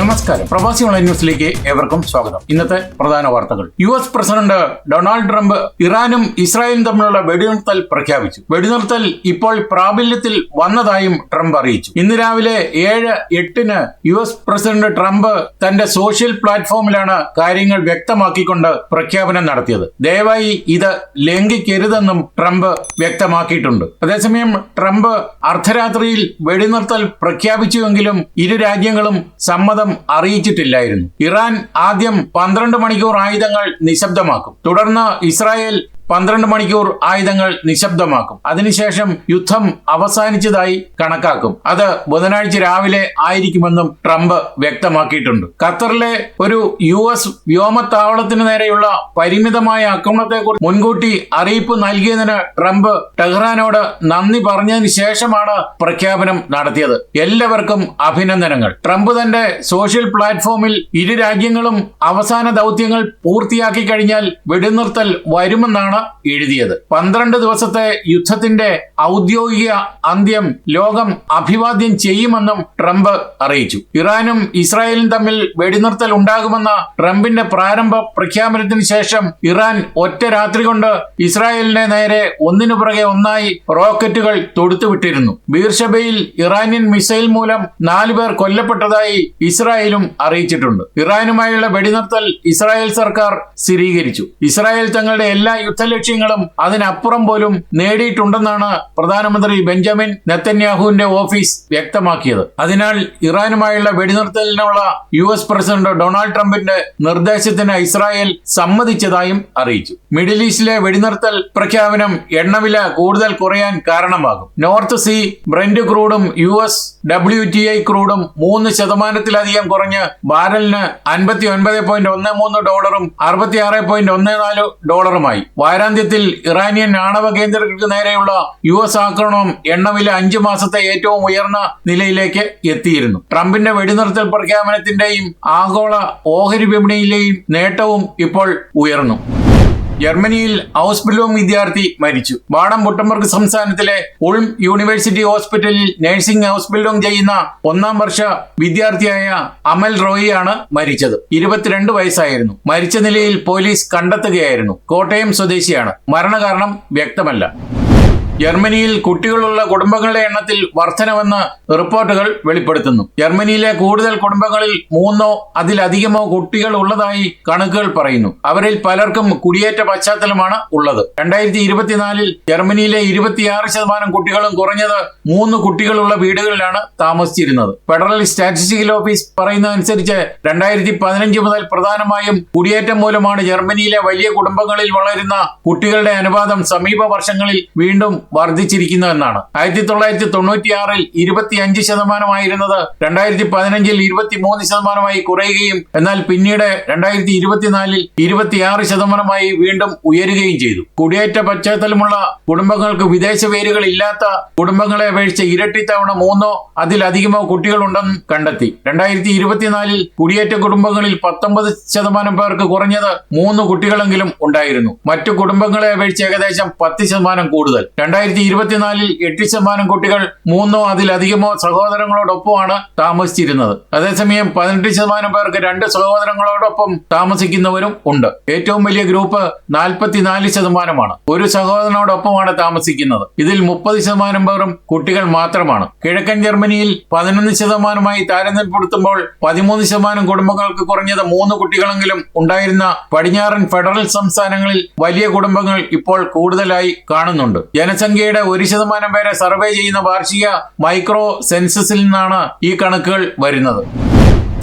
നമസ്കാരം. പ്രവാസി ഓൺലൈൻ ന്യൂസിലേക്ക് ഏവർക്കും സ്വാഗതം. ഇന്നത്തെ പ്രധാന വാർത്തകൾ. U S president Donald Trump ഇറാനും ഇസ്രായേലും തമ്മിലുള്ള വെടിനിർത്തൽ പ്രഖ്യാപിച്ചു. വെടിനിർത്തൽ ഇപ്പോൾ പ്രാബല്യത്തിൽ വന്നതായും ട്രംപ് അറിയിച്ചു. ഇന്ന് രാവിലെ ഏഴ് എട്ടിന് യു എസ് പ്രസിഡന്റ് ട്രംപ് തന്റെ സോഷ്യൽ പ്ലാറ്റ്ഫോമിലാണ് കാര്യങ്ങൾ വ്യക്തമാക്കിക്കൊണ്ട് പ്രഖ്യാപനം നടത്തിയത്. ദയവായി ഇത് ലംഘിക്കരുതെന്നും ട്രംപ് വ്യക്തമാക്കിയിട്ടുണ്ട്. അതേസമയം ട്രംപ് അർദ്ധരാത്രിയിൽ വെടിനിർത്തൽ പ്രഖ്യാപിച്ചുവെങ്കിലും ഇരു രാജ്യങ്ങളും സമ്മതം അറിയിച്ചിട്ടില്ലായിരുന്നു. ഇറാൻ ആദ്യം പന്ത്രണ്ട് മണിക്കൂർ ആയുധങ്ങൾ നിശബ്ദമാക്കും. തുടർന്ന് ഇസ്രായേൽ പന്ത്രണ്ട് മണിക്കൂർ ആയുധങ്ങൾ നിശബ്ദമാക്കും. അതിനുശേഷം യുദ്ധം അവസാനിച്ചതായി കണക്കാക്കും. അത് ബുധനാഴ്ച രാവിലെ ആയിരിക്കുമെന്നും ട്രംപ് വ്യക്തമാക്കിയിട്ടുണ്ട്. ഖത്തറിലെ ഒരു യു എസ് വ്യോമത്താവളത്തിന് നേരെയുള്ള പരിമിതമായ ആക്രമണത്തെക്കുറിച്ച് മുൻകൂട്ടി അറിയിപ്പ് നൽകിയതിന് ട്രംപ് ടെഹ്റാനോട് നന്ദി പറഞ്ഞതിന് ശേഷമാണ് പ്രഖ്യാപനം നടത്തിയത്. എല്ലാവർക്കും അഭിനന്ദനങ്ങൾ. ട്രംപ് തന്റെ സോഷ്യൽ പ്ലാറ്റ്ഫോമിൽ ഇരു രാജ്യങ്ങളും അവസാന ദൗത്യങ്ങൾ പൂർത്തിയാക്കി കഴിഞ്ഞാൽ വെടിനിർത്തൽ വരുമെന്നാണ് എഴുതിയത്. പന്ത്രണ്ട് ദിവസത്തെ യുദ്ധത്തിന്റെ ഔദ്യോഗിക അന്ത്യം ലോകം അഭിവാദ്യം ചെയ്യുമെന്നും ട്രംപ് അറിയിച്ചു. ഇറാനും ഇസ്രായേലും തമ്മിൽ വെടിനിർത്തൽ ഉണ്ടാകുമെന്ന ട്രംപിന്റെ പ്രാരംഭ പ്രഖ്യാപനത്തിന് ശേഷം ഇറാൻ ഒറ്റ രാത്രി കൊണ്ട് ഇസ്രായേലിനെ നേരെ ഒന്നിനു പുറകെ ഒന്നായി റോക്കറ്റുകൾ തൊടുത്തുവിട്ടിരുന്നു. ബീർഷബയിൽ ഇറാനിയൻ മിസൈൽ മൂലം നാലുപേർ കൊല്ലപ്പെട്ടതായി ഇസ്രായേലും അറിയിച്ചിട്ടുണ്ട്. ഇറാനുമായുള്ള വെടിനിർത്തൽ ഇസ്രായേൽ സർക്കാർ സ്ഥിരീകരിച്ചു. ഇസ്രായേൽ തങ്ങളുടെ എല്ലാ യുദ്ധലക്ഷ്യങ്ങളും അതിനപ്പുറം പോലും നേടിയിട്ടുണ്ടെന്നാണ് പ്രധാനമന്ത്രി ബെഞ്ചമിൻ നെത്തന്യാഹുവിന്റെ ഓഫീസ് വ്യക്തമാക്കിയത്. അതിനാൽ ഇറാനുമായുള്ള വെടിനിർത്തലിനുള്ള യു എസ് പ്രസിഡന്റ് ഡൊണാൾഡ് ട്രംപിന്റെ നിർദ്ദേശത്തിന് ഇസ്രായേൽ സമ്മതിച്ചതായും അറിയിച്ചു. മിഡിൽ ഈസ്റ്റിലെ വെടിനിർത്തൽ പ്രഖ്യാപനം എണ്ണവില കൂടുതൽ കുറയാൻ കാരണമാകും. North Sea Brent ക്രൂഡും U S W T I ക്രൂഡും മൂന്ന് ശതമാനത്തിലധികം കുറഞ്ഞ് ബാരലിന് അൻപത്തി ഒൻപത് പോയിന്റ് ഒന്ന് മൂന്ന് ഡോളറും അറുപത്തി ആറ് പോയിന്റ് ഒന്ന് നാല് ഡോളറുമായി. വാരാന്ത്യത്തിൽ ഇറാനിയൻ ആണവ കേന്ദ്രങ്ങൾക്ക് നേരെയുള്ള യു എസ് ആക്രമണം എണ്ണവില അഞ്ചു മാസത്തെ ഏറ്റവും ഉയർന്ന നിലയിലേക്ക് എത്തിയിരുന്നു. ട്രംപിന്റെ വെടിനിർത്തൽ പ്രഖ്യാപനത്തിന്റെയും ആഗോള ഓഹരി വിപണിയിലെയും നേട്ടവും ഇപ്പോൾ ഉയർന്നു. ജർമ്മനിയിൽ ഔസ്ബിലോം വിദ്യാർത്ഥി മരിച്ചു. ബാഡം ബുട്ടംബർഗ് സംസ്ഥാനത്തിലെ ഉൾം യൂണിവേഴ്സിറ്റി ഹോസ്പിറ്റലിൽ നഴ്സിംഗ് ഹൗസ്ബിൽഡിംഗ് ചെയ്യുന്ന ഒന്നാം വർഷ വിദ്യാർത്ഥിയായ അമൽ റോയിയാണ് മരിച്ചത്. ഇരുപത്തിരണ്ട് വയസ്സായിരുന്നു. മരിച്ച നിലയിൽ പോലീസ് കണ്ടെത്തുകയായിരുന്നു. കോട്ടയം സ്വദേശിയാണ്. മരണകാരണം വ്യക്തമല്ല. ജർമ്മനിയിൽ കുട്ടികളുള്ള കുടുംബങ്ങളുടെ എണ്ണത്തിൽ വർധനവെന്ന് റിപ്പോർട്ടുകൾ വെളിപ്പെടുത്തുന്നു. ജർമ്മനിയിലെ കൂടുതൽ കുടുംബങ്ങളിൽ മൂന്നോ അതിലധികമോ കുട്ടികൾ ഉള്ളതായി കണക്കുകൾ പറയുന്നു. അവരിൽ പലർക്കും കുടിയേറ്റ പശ്ചാത്തലമാണ് ഉള്ളത്. രണ്ടായിരത്തി ഇരുപത്തിനാലിൽ ജർമ്മനിയിലെ ഇരുപത്തിയാറ് ശതമാനം കുട്ടികളും കുറഞ്ഞത് മൂന്ന് കുട്ടികളുള്ള വീടുകളിലാണ് താമസിച്ചിരുന്നത്. ഫെഡറൽ സ്റ്റാറ്റിസ്റ്റിക്കൽ ഓഫീസ് പറയുന്നതനുസരിച്ച് രണ്ടായിരത്തി പതിനഞ്ച് മുതൽ പ്രധാനമായും കുടിയേറ്റം മൂലമാണ് ജർമ്മനിയിലെ വലിയ കുടുംബങ്ങളിൽ വളരുന്ന കുട്ടികളുടെ അനുപാതം സമീപ വർഷങ്ങളിൽ വീണ്ടും വർദ്ധിച്ചിരിക്കുന്നതെന്നാണ് ആയിരത്തി തൊള്ളായിരത്തി തൊണ്ണൂറ്റിയാറിൽ ഇരുപത്തിയഞ്ച് ശതമാനമായിരുന്നത് രണ്ടായിരത്തി പതിനഞ്ചിൽ ഇരുപത്തിമൂന്ന് ശതമാനമായി കുറയുകയും എന്നാൽ പിന്നീട് രണ്ടായിരത്തി ഇരുപത്തിനാലിൽ ഇരുപത്തിയാറ് ശതമാനമായി വീണ്ടും ഉയരുകയും ചെയ്തു. കുടിയേറ്റ പശ്ചാത്തലമുള്ള കുടുംബങ്ങൾക്ക് വിദേശ വേരുകൾ ഇല്ലാത്ത കുടുംബങ്ങളെ അപേക്ഷിച്ച് ഇരട്ടി തവണ മൂന്നോ അതിലധികമോ കുട്ടികളുണ്ടെന്ന് കണ്ടെത്തി. രണ്ടായിരത്തി ഇരുപത്തിനാലിൽ കുടിയേറ്റ കുടുംബങ്ങളിൽ പത്തൊമ്പത് ശതമാനം പേർക്ക് കുറഞ്ഞത് മൂന്ന് കുട്ടികളെങ്കിലും ഉണ്ടായിരുന്നു. മറ്റു കുടുംബങ്ങളെ അപേക്ഷിച്ച് ഏകദേശം പത്ത് ശതമാനം കൂടുതൽ. രണ്ടായിരത്തി ഇരുപത്തിനാലിൽ എട്ട് ശതമാനം കുട്ടികൾ മൂന്നോ അതിലധികമോ സഹോദരങ്ങളോടൊപ്പമാണ് താമസിച്ചിരുന്നത്. അതേസമയം പതിനെട്ട് ശതമാനം പേർക്ക് രണ്ട് സഹോദരങ്ങളോടൊപ്പം താമസിക്കുന്നവരും ഉണ്ട്. ഏറ്റവും വലിയ ഗ്രൂപ്പ് നാൽപ്പത്തിനാല് ശതമാനമാണ്. ഒരു സഹോദരനോടൊപ്പമാണ് താമസിക്കുന്നത്. ഇതിൽ മുപ്പത് ശതമാനം പേരും കുട്ടികൾ മാത്രമാണ്. കിഴക്കൻ ജർമ്മനിയിൽ പതിനൊന്ന് ശതമാനമായി താരതമ്യപ്പെടുത്തുമ്പോൾ പതിമൂന്ന് ശതമാനം കുടുംബങ്ങൾക്ക് കുറഞ്ഞത് മൂന്ന് കുട്ടികളെങ്കിലും ഉണ്ടായിരുന്ന പടിഞ്ഞാറൻ ഫെഡറൽ സംസ്ഥാനങ്ങളിൽ വലിയ കുടുംബങ്ങൾ ഇപ്പോൾ കൂടുതലായി കാണുന്നുണ്ട്. ജനസംഖ്യയുടെ ഒരു ശതമാനം പേരെ സർവേ ചെയ്യുന്ന വാർഷിക മൈക്രോ സെൻസസിൽ നിന്നാണ് ഈ കണക്കുകൾ വരുന്നത്.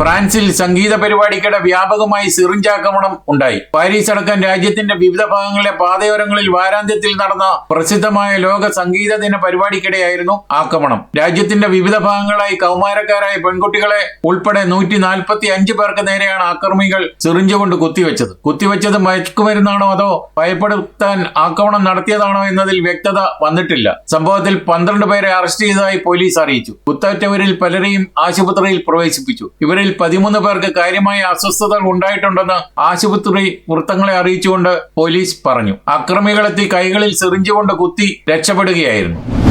ഫ്രാൻസിൽ സംഗീത പരിപാടിക്കിടെ വ്യാപകമായി സിറിഞ്ചാക്രമണം ഉണ്ടായി. പാരീസ് അടക്കം രാജ്യത്തിന്റെ വിവിധ ഭാഗങ്ങളിലെ പാതയോരങ്ങളിൽ വാരാന്ത്യത്തിൽ നടന്ന പ്രസിദ്ധമായ ലോക സംഗീത ദിന പരിപാടിക്കിടെയായിരുന്നു ആക്രമണം. രാജ്യത്തിന്റെ വിവിധ ഭാഗങ്ങളായി കൗമാരക്കാരായ പെൺകുട്ടികളെ ഉൾപ്പെടെ നൂറ്റി നാൽപ്പത്തി അഞ്ച് പേർക്ക് നേരെയാണ് ആക്രമികൾ സിറിഞ്ച് കൊണ്ട് കുത്തിവെച്ചത്. കുത്തിവെച്ചത് മയക്കുമരുന്നാണോ അതോ ഭയപ്പെടുത്താൻ ആക്രമണം നടത്തിയതാണോ എന്നതിൽ വ്യക്തത വന്നിട്ടില്ല. സംഭവത്തിൽ പന്ത്രണ്ട് പേരെ അറസ്റ്റ് ചെയ്തതായി പോലീസ് അറിയിച്ചു. കുത്തേറ്റവരിൽ പലരെയും ആശുപത്രിയിൽ പ്രവേശിപ്പിച്ചു. ഇവരിൽ പതിമൂന്ന് പേർക്ക് കാര്യമായ അസ്വസ്ഥതകൾ ഉണ്ടായിട്ടുണ്ടെന്ന് ആശുപത്രി വൃത്തങ്ങളെ അറിയിച്ചുകൊണ്ട് പോലീസ് പറഞ്ഞു. അക്രമികളെത്തി കൈകളിൽ സെറിഞ്ചുകൊണ്ട് കുത്തി രക്ഷപ്പെടുകയായിരുന്നു.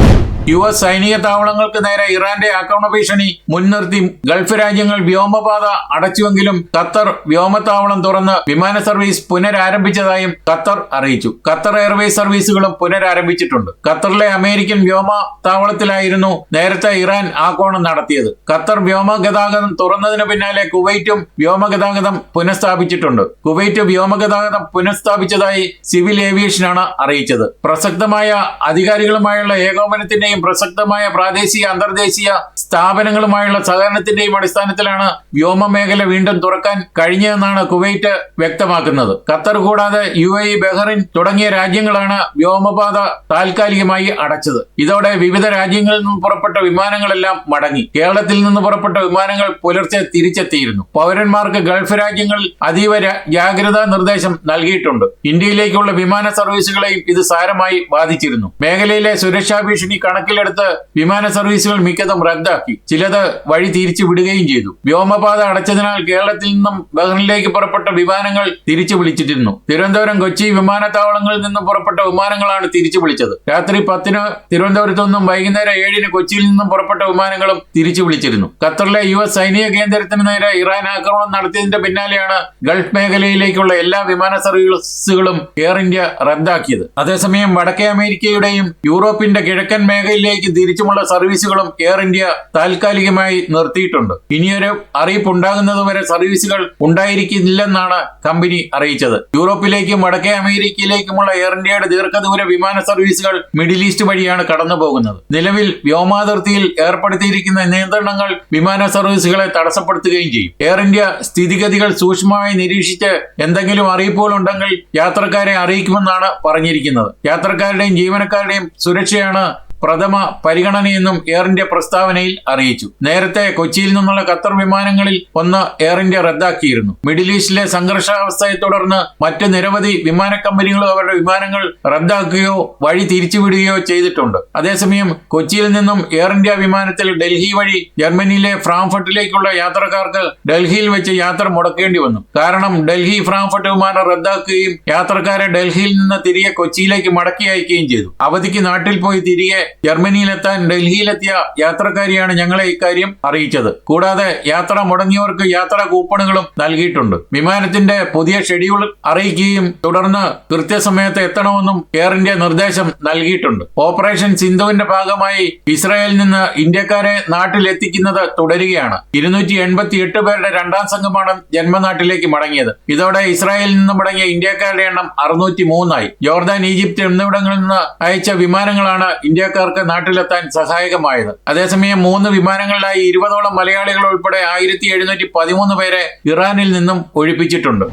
യു എസ് സൈനിക താവളങ്ങൾക്ക് നേരെ ഇറാന്റെ ആക്രമണ ഭീഷണി മുൻനിർത്തി ഗൾഫ് രാജ്യങ്ങൾ വ്യോമപാത അടച്ചുവെങ്കിലും ഖത്തർ വ്യോമത്താവളം തുറന്ന് വിമാന സർവീസ് പുനരാരംഭിച്ചതായും ഖത്തർ അറിയിച്ചു. ഖത്തർ എയർവേസ് സർവീസുകളും പുനരാരംഭിച്ചിട്ടുണ്ട്. ഖത്തറിലെ അമേരിക്കൻ വ്യോമ താവളത്തിലായിരുന്നു നേരത്തെ ഇറാൻ ആക്രമണം നടത്തിയത്. ഖത്തർ വ്യോമ ഗതാഗതം തുറന്നതിന് പിന്നാലെ കുവൈറ്റും വ്യോമഗതാഗതം പുനഃസ്ഥാപിച്ചിട്ടുണ്ട്. കുവൈറ്റ് വ്യോമഗതാഗതം പുനഃസ്ഥാപിച്ചതായി സിവിൽ ഏവിയേഷനാണ് അറിയിച്ചത്. പ്രസക്തമായ അധികാരികളുമായുള്ള ഏകോപനത്തിന്റെയും പ്രസക്തമായ പ്രാദേശിക അന്തർദേശീയ സ്ഥാപനങ്ങളുമായുള്ള സഹകരണത്തിന്റെയും അടിസ്ഥാനത്തിലാണ് വ്യോമ മേഖല വീണ്ടും തുറക്കാൻ കഴിഞ്ഞതെന്നാണ് കുവൈറ്റ് വ്യക്തമാക്കുന്നത്. ഖത്തർ കൂടാതെ യു എ ബഹ്റിൻ തുടങ്ങിയ രാജ്യങ്ങളാണ് വ്യോമപാത താൽക്കാലികമായി അടച്ചത്. ഇതോടെ വിവിധ രാജ്യങ്ങളിൽ നിന്ന് പുറപ്പെട്ട വിമാനങ്ങളെല്ലാം മടങ്ങി. കേരളത്തിൽ നിന്ന് പുറപ്പെട്ട വിമാനങ്ങൾ പുലർച്ചെ തിരിച്ചെത്തിയിരുന്നു. പൗരന്മാർക്ക് ഗൾഫ് രാജ്യങ്ങളിൽ അതീവ ജാഗ്രതാ നിർദ്ദേശം നൽകിയിട്ടുണ്ട്. ഇന്ത്യയിലേക്കുള്ള വിമാന സർവീസുകളെയും ഇത് സാരമായി ബാധിച്ചിരുന്നു. മേഖലയിലെ സുരക്ഷാ ഭീഷണി കണക്കിലെടുത്ത് വിമാന സർവീസുകൾ മിക്കതും റദ്ദാക്കി. ചിലത് വഴി തിരിച്ചു വിടുകയും ചെയ്തു. വ്യോമപാത അടച്ചതിനാൽ കേരളത്തിൽ നിന്നും ബഹ്റിനിലേക്ക് പുറപ്പെട്ട വിമാനങ്ങൾ തിരിച്ചു വിളിച്ചിരുന്നു. തിരുവനന്തപുരം കൊച്ചി വിമാനത്താവളങ്ങളിൽ നിന്നും പുറപ്പെട്ട വിമാനങ്ങളാണ് തിരിച്ചു വിളിച്ചത്. രാത്രി പത്തിന് തിരുവനന്തപുരത്തു നിന്നും വൈകുന്നേരം ഏഴിന് കൊച്ചിയിൽ നിന്നും പുറപ്പെട്ട വിമാനങ്ങളും തിരിച്ചു വിളിച്ചിരുന്നു. ഖത്തറിലെ യു എസ് സൈനിക കേന്ദ്രത്തിന് നേരെ ഇറാൻ ആക്രമണം നടത്തിയതിന്റെ പിന്നാലെയാണ് ഗൾഫ് മേഖലയിലേക്കുള്ള എല്ലാ വിമാന സർവീസുകളും എയർ ഇന്ത്യ റദ്ദാക്കിയത്. അതേസമയം വടക്കേ അമേരിക്കയുടെയും യൂറോപ്പിന്റെ കിഴക്കൻ മേഖലയിലേക്ക് തിരിച്ചുമുള്ള സർവീസുകളും എയർ ഇന്ത്യ താൽക്കാലികമായി നിർത്തിയിട്ടുണ്ട്. ഇനിയൊരു അറിയിപ്പ് ഉണ്ടാകുന്നതുവരെ സർവീസുകൾ ഉണ്ടായിരിക്കില്ലെന്നാണ് കമ്പനി അറിയിച്ചത്. യൂറോപ്പിലേക്കും വടക്കേ അമേരിക്കയിലേക്കുമുള്ള എയർ ഇന്ത്യയുടെ ദീർഘദൂര വിമാന സർവീസുകൾ മിഡിൽ ഈസ്റ്റ് വഴിയാണ് കടന്നു പോകുന്നത് നിലവിൽ വ്യോമാതിർത്തിയിൽ ഏർപ്പെടുത്തിയിരിക്കുന്ന നിയന്ത്രണങ്ങൾ വിമാന സർവീസുകളെ തടസ്സപ്പെടുത്തുകയും ചെയ്യും. എയർ ഇന്ത്യ സ്ഥിതിഗതികൾ സൂക്ഷ്മമായി നിരീക്ഷിച്ച് എന്തെങ്കിലും അറിയിപ്പുകൾ ഉണ്ടെങ്കിൽ യാത്രക്കാരെ അറിയിക്കുമെന്നാണ് പറഞ്ഞിരിക്കുന്നത്. യാത്രക്കാരുടെയും ജീവനക്കാരുടെയും സുരക്ഷയാണ് പ്രഥമ പരിഗണനയെന്നും എയർ ഇന്ത്യ പ്രസ്താവനയിൽ അറിയിച്ചു. നേരത്തെ കൊച്ചിയിൽ നിന്നുള്ള ഖത്തർ വിമാനങ്ങളിൽ ഒന്ന് എയർ ഇന്ത്യ റദ്ദാക്കിയിരുന്നു. മിഡിൽ ഈസ്റ്റിലെ സംഘർഷാവസ്ഥയെ തുടർന്ന് മറ്റ് നിരവധി വിമാന കമ്പനികളും അവരുടെ വിമാനങ്ങൾ റദ്ദാക്കുകയോ വഴി തിരിച്ചുവിടുകയോ ചെയ്തിട്ടുണ്ട്. അതേസമയം കൊച്ചിയിൽ നിന്നും എയർ ഇന്ത്യ വിമാനത്തിൽ ഡൽഹി വഴി ജർമ്മനിയിലെ ഫ്രാങ്ക്ഫർട്ടിലേക്കുള്ള യാത്രക്കാർക്ക് ഡൽഹിയിൽ വെച്ച് യാത്ര മുടക്കേണ്ടി വന്നു. കാരണം ഡൽഹി ഫ്രാങ്ക്ഫർട്ട് വിമാനം റദ്ദാക്കുകയും യാത്രക്കാരെ ഡൽഹിയിൽ നിന്ന് തിരികെ കൊച്ചിയിലേക്ക് മടക്കി അയക്കുകയും ചെയ്തു. അവധിക്ക് നാട്ടിൽ പോയി തിരികെ ജർമ്മനിയിലെത്താൻ ഡൽഹിയിലെത്തിയ യാത്രക്കാരിയാണ് ഞങ്ങളെ ഇക്കാര്യം അറിയിച്ചത്. കൂടാതെ യാത്ര മുടങ്ങിയവർക്ക് യാത്രാ കൂപ്പണുകളും നൽകിയിട്ടുണ്ട്. വിമാനത്തിന്റെ പുതിയ ഷെഡ്യൂൾ അറിയിക്കുകയും തുടർന്ന് കൃത്യസമയത്ത് എത്തണമെന്നും എയർ ഇന്ത്യ നിർദ്ദേശം നൽകിയിട്ടുണ്ട്. ഓപ്പറേഷൻ സിന്ധുവിന്റെ ഭാഗമായി ഇസ്രായേലിൽ നിന്ന് ഇന്ത്യക്കാരെ നാട്ടിലെത്തിക്കുന്നത് തുടരുകയാണ്. ഇരുന്നൂറ്റി എൺപത്തി എട്ട് പേരുടെ രണ്ടാം സംഘമാണ് ജന്മനാട്ടിലേക്ക് മടങ്ങിയത്. ഇതോടെ ഇസ്രായേലിൽ നിന്ന് മടങ്ങിയ ഇന്ത്യക്കാരുടെ എണ്ണം അറുന്നൂറ്റി മൂന്നായി ജോർദാൻ ഈജിപ്ത് എന്നിവിടങ്ങളിൽ നിന്ന് അയച്ച വിമാനങ്ങളാണ് ഇന്ത്യക്കാർക്ക് നാട്ടിലെത്താൻ സഹായകമായത്. അതേസമയം മൂന്ന് വിമാനങ്ങളിലായി ഇരുപതോളം മലയാളികൾ ഉൾപ്പെടെ ആയിരത്തി എഴുന്നൂറ്റി പതിമൂന്ന് പേരെ ഇറാനിൽ നിന്നും ഒഴിപ്പിച്ചിട്ടുണ്ട്.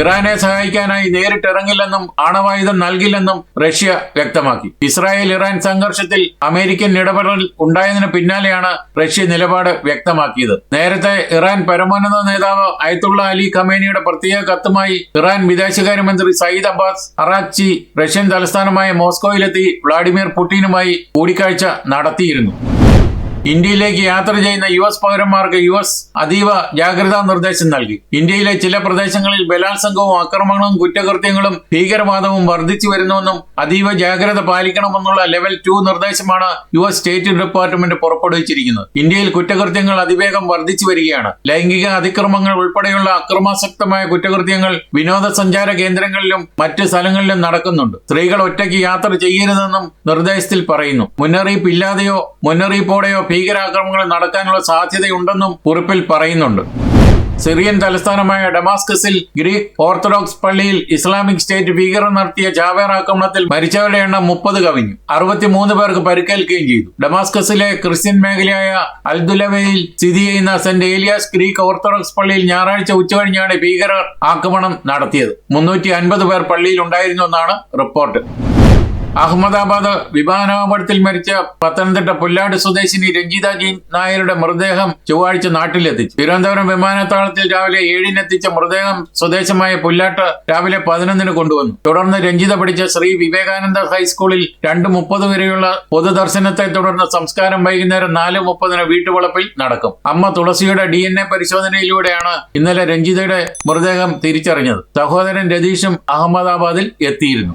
ഇറാനെ സഹായിക്കാനായി നേരിട്ട് ഇറങ്ങില്ലെന്നും ആണവായുധം നൽകില്ലെന്നും റഷ്യ വ്യക്തമാക്കി. ഇസ്രായേൽ ഇറാൻ സംഘർഷത്തിൽ അമേരിക്കൻ ഇടപെടൽ ഉണ്ടായതിനു പിന്നാലെയാണ് റഷ്യ നിലപാട് വ്യക്തമാക്കിയത്. നേരത്തെ ഇറാൻ പരമോന്നത നേതാവ് അയത്തുള്ള അലി ഖമേനിയുടെ പ്രത്യേക കത്തുമായി ഇറാൻ വിദേശകാര്യമന്ത്രി സയ്യിദ് അബ്ബാസ് അറാച്ചി റഷ്യൻ തലസ്ഥാനമായ മോസ്കോയിലെത്തി വ്ളാഡിമിർ പുടിനുമായി കൂടിക്കാഴ്ച നടത്തിയിരുന്നു. ഇന്ത്യയിലേക്ക് യാത്ര ചെയ്യുന്ന യു എസ് പൗരന്മാർക്ക് യു എസ് അതീവ ജാഗ്രതാ നിർദ്ദേശം നൽകി. ഇന്ത്യയിലെ ചില പ്രദേശങ്ങളിൽ ബലാത്സംഗവും ആക്രമണവും കുറ്റകൃത്യങ്ങളും ഭീകരവാദവും വർദ്ധിച്ചു വരുന്നുവെന്നും അതീവ ജാഗ്രത പാലിക്കണമെന്നുള്ള ലെവൽ ടു നിർദ്ദേശമാണ് യു എസ് സ്റ്റേറ്റ് ഡിപ്പാർട്ട്മെന്റ് പുറപ്പെടുവിച്ചിരിക്കുന്നത്. ഇന്ത്യയിൽ കുറ്റകൃത്യങ്ങൾ അതിവേഗം വർദ്ധിച്ചു വരികയാണ്. ലൈംഗിക അതിക്രമങ്ങൾ ഉൾപ്പെടെയുള്ള അക്രമാസക്തമായ കുറ്റകൃത്യങ്ങൾ വിനോദസഞ്ചാര കേന്ദ്രങ്ങളിലും മറ്റ് സ്ഥലങ്ങളിലും നടക്കുന്നുണ്ട്. സ്ത്രീകൾ ഒറ്റയ്ക്ക് യാത്ര ചെയ്യരുതെന്നും നിർദ്ദേശത്തിൽ പറയുന്നു. മുന്നറിയിപ്പ് ഇല്ലാതെയോ മുന്നറിയിപ്പോടെയോ ഭീകരാക്രമണങ്ങൾ നടക്കാനുള്ള സാധ്യതയുണ്ടെന്നും കുറിപ്പിൽ പറയുന്നുണ്ട്. സിറിയൻ തലസ്ഥാനമായ ഡമാസ്കസിൽ ഗ്രീക്ക് ഓർത്തഡോക്സ് പള്ളിയിൽ ഇസ്ലാമിക് സ്റ്റേറ്റ് ഭീകരർ നടത്തിയ ജാവേർ ആക്രമണത്തിൽ മരിച്ചവരുടെ എണ്ണം മുപ്പത് കവിഞ്ഞു. അറുപത്തിമൂന്ന് പേർക്ക് പരിക്കേൽക്കുകയും ചെയ്തു. ഡമാസ്കസിലെ ക്രിസ്ത്യൻ മേഖലയായ അൽദുലവയിൽ സ്ഥിതി ചെയ്യുന്ന സെന്റ് ഏലിയാസ് ഗ്രീക്ക് ഓർത്തഡോക്സ് പള്ളിയിൽ ഞായറാഴ്ച ഉച്ചകഴിഞ്ഞാണ് ഭീകരർ ആക്രമണം നടത്തിയത്. മുന്നൂറ്റി അൻപത് പേർ പള്ളിയിൽ ഉണ്ടായിരുന്നു എന്നാണ് റിപ്പോർട്ട്. അഹമ്മദാബാദ് വിമാനാപകടത്തിൽ മരിച്ച പത്തനംതിട്ട പുല്ലാട് സ്വദേശിനി രഞ്ജിത ജി നായരുടെ മൃതദേഹം ചൊവ്വാഴ്ച നാട്ടിലെത്തിച്ചു. തിരുവനന്തപുരം വിമാനത്താവളത്തിൽ രാവിലെ ഏഴിനെത്തിച്ച മൃതദേഹം സ്വദേശമായ പുല്ലാട്ട് രാവിലെ പതിനൊന്നിന് കൊണ്ടുവന്നു. തുടർന്ന് രഞ്ജിത പഠിച്ച ശ്രീ വിവേകാനന്ദ ഹൈസ്കൂളിൽ രണ്ട് മുപ്പത് വരെയുള്ള പൊതുദർശനത്തെ തുടർന്ന് സംസ്കാരം വൈകുന്നേരം നാല് മുപ്പതിന് വീട്ടുവളപ്പിൽ നടക്കും. അമ്മ തുളസിയുടെ ഡി എൻ എ പരിശോധനയിലൂടെയാണ് ഇന്നലെ രഞ്ജിതയുടെ മൃതദേഹം തിരിച്ചറിഞ്ഞത്. സഹോദരൻ രതീഷും അഹമ്മദാബാദിൽ എത്തിയിരുന്നു.